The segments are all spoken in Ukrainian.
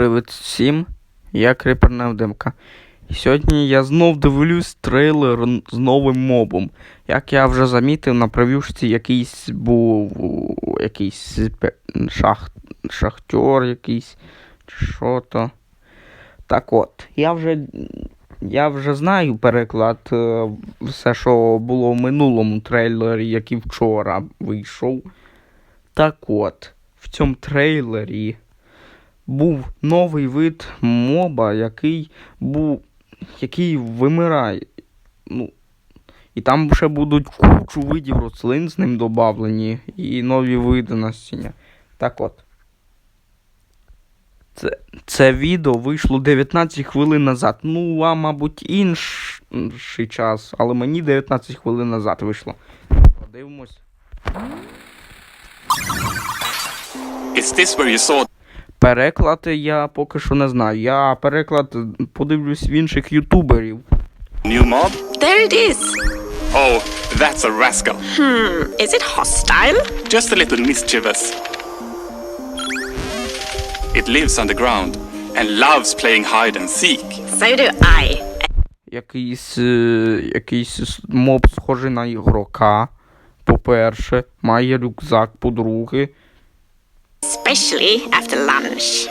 Привіт всім, я Кріпер Невдимка. І сьогодні я знов дивлюсь трейлер з новим мобом. Як я вже замітив, на прев'юшці якийсь був якийсь шах, шахтер якийсь, що то. Так от, я вже, я вже знаю переклад, е, все, що було в минулому трейлері, який вчора вийшов. Так от, в цьому трейлері був новий вид моба, який був. який вимирає. Ну, і там ще будуть кучу видів рослин з ним додавлені і нові види насіння. Так от. Це, це відео вийшло 19 хвилин назад. Ну, вам, мабуть, інш- інший час, але мені 19 хвилин назад вийшло. Подивимось. Is this where you saw Переклад я поки що не знаю. Я переклад подивлюсь в інших ютуберів. new mob? There it is. Oh, that's a rascal. Hmm, is it hostile? Just a little mischievous. It lives underground and loves playing hide and seek. So do I. Якийсь, е, якийсь моб схожий на ігрока. По-перше, має рюкзак, по-друге. Especially after lunch.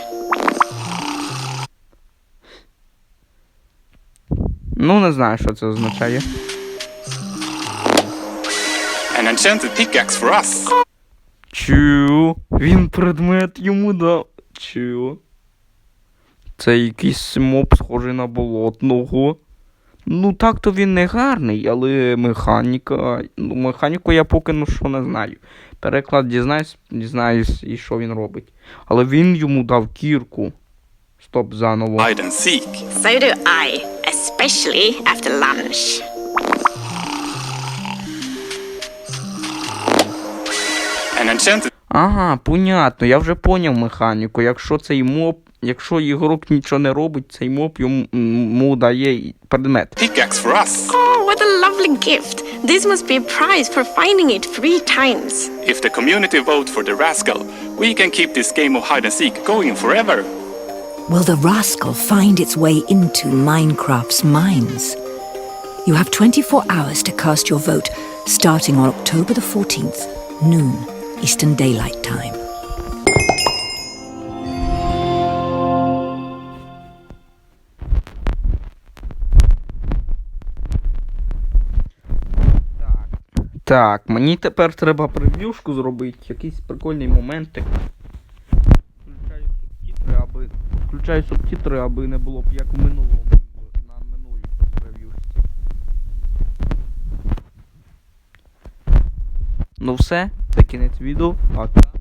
Ну, не знаю, що це означає. An enchanted pickaxe for us. Чу, він предмет йому дав. Чу. Це якийсь моб схожий на болотного. Ну, так-то він не гарний, але механіка. Ну, механіку я поки ну що не знаю. Переклад дізнаюсь, дізнаюсь і що він робить. Але він йому дав кірку. Стоп заново. Hide and seek. So do I. Especially after lunch. An enchanted Ага, понятно, я вже поняв механіку. Якщо цей моб, якщо ігрок нічого не робить, цей моб йому, йому дає предмет. pickaxe for us. Oh, what a lovely gift. This must be a prize for finding it three times. If the community vote for the rascal, we can keep this game of hide and seek going forever. Will the rascal find its way into Minecraft's mines? You have 24 hours to cast your vote, starting on October the 14th, noon, Eastern Daylight Time. Так, мені тепер треба прев'юшку зробити, якийсь прикольний моментик. Включаю субтітри, аби. Включаю субтітри, аби не було б як в минулому на минулій прев'юшці. Ну все, це кінець відео. Пока.